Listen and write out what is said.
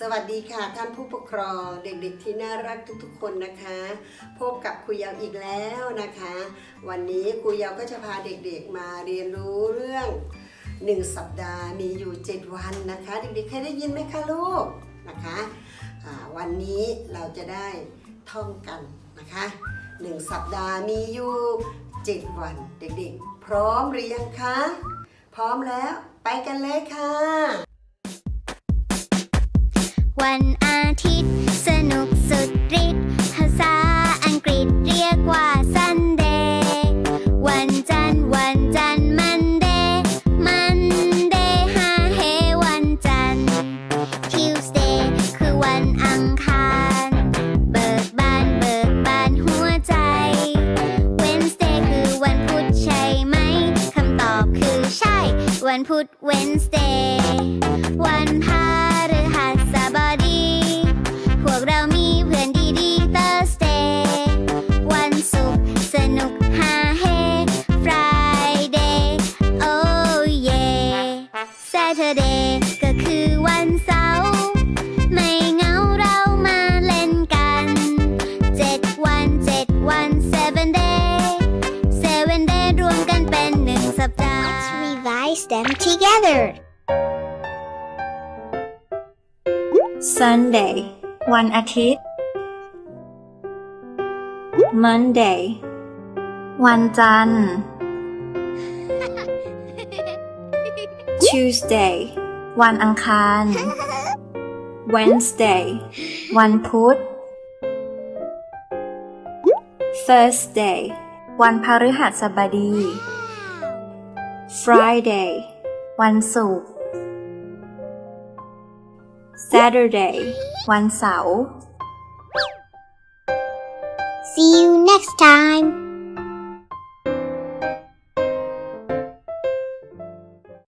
สวัสดีค่ะท่านผู้ปกครองเด็กๆที่น่ารักทุกๆ คนนะคะ พบกับครูยาวอีกแล้วนะคะ วันนี้ครูยาวก็จะพาเด็กๆมาเรียนรู้เรื่อง 1 สัปดาห์มีอยู่ 7 วันนะคะ เด็กๆเคยได้ยินไหมคะลูกนะคะวันนี้เราจะได้ท่องกันนะคะ 1 สัปดาห์มีอยู่ 7 วัน เด็กๆ พร้อมหรือยังคะ พร้อมแล้วไปกันเลยค่ะ วันอาทิตย์ สนุกสุดฤทธิ์ภาษาอังกฤษเรียกว่า Sunday วันจันทร์วันจันทร์ Monday Monday ฮาเฮวันจันทร์ Tuesday คือวันอังคาร เบิกบานเบิกบานหัวใจ Wednesday คือวันพุธใช่ไหมคำตอบคือใช่ วันพุธ Wednesday วันพ Saturday ก็คือวันเสาร์ ไม่เหงาเรามาเล่นกันเจ็ดวันเจ็ดวัน seven day seven day รวมกันเป็นหนึ่งสัปดาห์ Let's revise them together Sunday วันอาทิตย์ Monday วันจันทร์ Tuesday วันอังคาร Wednesday วันพุธ Thursday วันพฤหัสบดี Friday วันศุกร์ Saturday วันเสาร์ See you next time